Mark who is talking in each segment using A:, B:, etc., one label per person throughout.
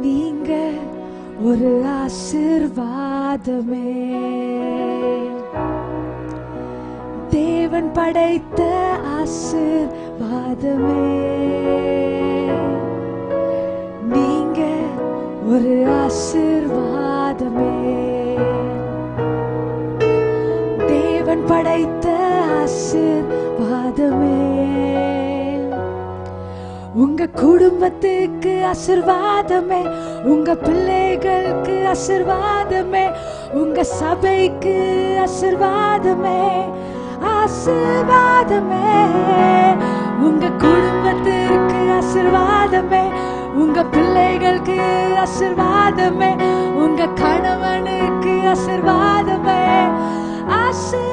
A: நீங்க ஒரு ஆசிர்வாதமே. தேவன் படைத்த ஆசிர்வாதமே. நீங்க ஒரு ஆசிர்வாதமே. தேவன் படைத்த ஆசிர்வாதமே. உங்க குடும்பத்துக்கு ஆசிர்வாதமே உங்க பிள்ளைகளுக்கு ஆசிர்வாதமே உங்க சபைக்கு ஆசிர்வாதமே ஆசிர்வாதமே. உங்க குடும்பத்திற்கு ஆசிர்வாதமே உங்க பிள்ளைகளுக்கு ஆசிர்வாதமே உங்க கணவனுக்கு ஆசிர்வாதமே. ஆசிர்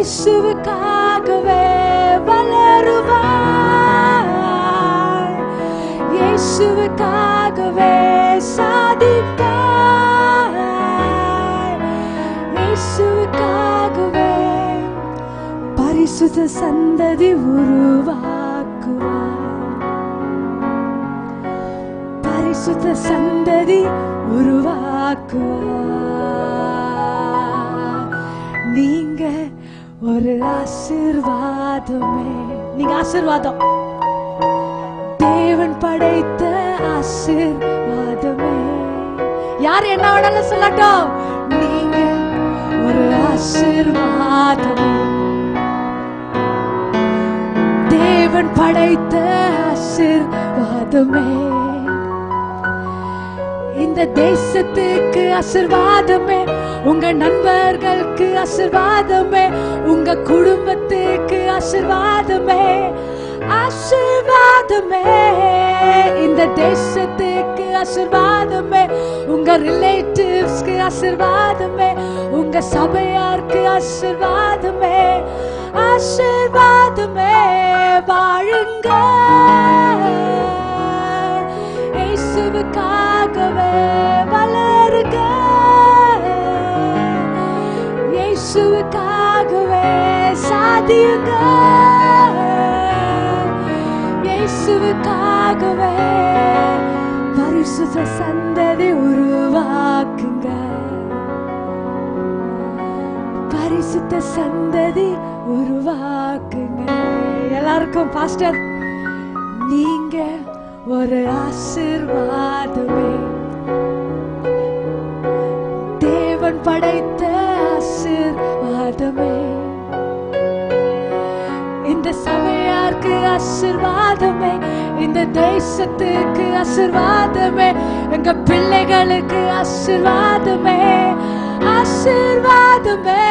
A: இயேசுவுக்காகவே வளருவாய் இயேசுவுக்காகவே சாதிப்பாய் இயேசுவுக்காகவே பரிசுத்த சந்ததி உருவாக்குவாய் பரிசுத்த சந்ததி உருவாக்குவாய் ஒரு ஆசிர்வாதமே. நீங்க ஆசிர்வாதம். தேவன் படைத்த ஆசிர்வாதமே. யார் என்ன வேணாலும் சொல்லட்டும். நீங்க ஒரு ஆசிர்வாதமே. தேவன் படைத்த ஆசிர்வாதமே. இந்த தேசத்துக்கு ஆசிர்வாதமே. உங்க நண்பர்களுக்கு ஆசிர்வாதமே. உங்க குடும்பத்துக்கு ஆசிர்வாதமே. ஆசிர்வாதமே. இந்த தேசத்துக்கு ஆசிர்வாதமே. உங்க ரிலேட்டிவ்ஸ்க்கு ஆசிர்வாதமே. உங்க சபையாருக்கு ஆசிர்வாதமே. ஆசிர்வாதமே. வாழுங்க இயேசுவுக்காகவே இயேசுவுக்காகவே சாதியுங்க இயேசுவுக்காகவே பரிசுத்த சந்ததி உருவாக்குங்க பரிசுத்த சந்ததி உருவாக்குங்க எல்லாருக்கும் பாஸ்டர் நீங்க ஒரு ஆசிர்வாதமே. தேவன் படைத்த ஆசிர்வாதமே. இந்த சபையாருக்கு ஆசிர்வாதமே. இந்த தேசத்துக்கு ஆசிர்வாதமே. எங்க பிள்ளைகளுக்கு ஆசிர்வாதமே. ஆசிர்வாதமே.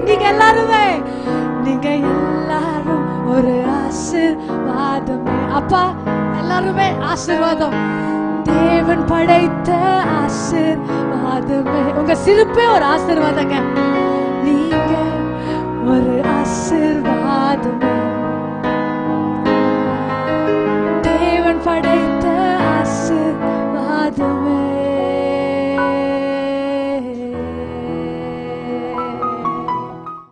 A: நீங்க எல்லாருமே நீங்க எல்லாரும் ஒரு ஆசிர்வாதமே. அப்பா எல்லாருமே ஆசிர்வாதம். தேவன் படைத்த ஆசீர்வாதமே உங்க சிரிப்பே ஒரு ஆசீர்வாதங்க. நீங்க ஒரு ஆசீர்வாதமே.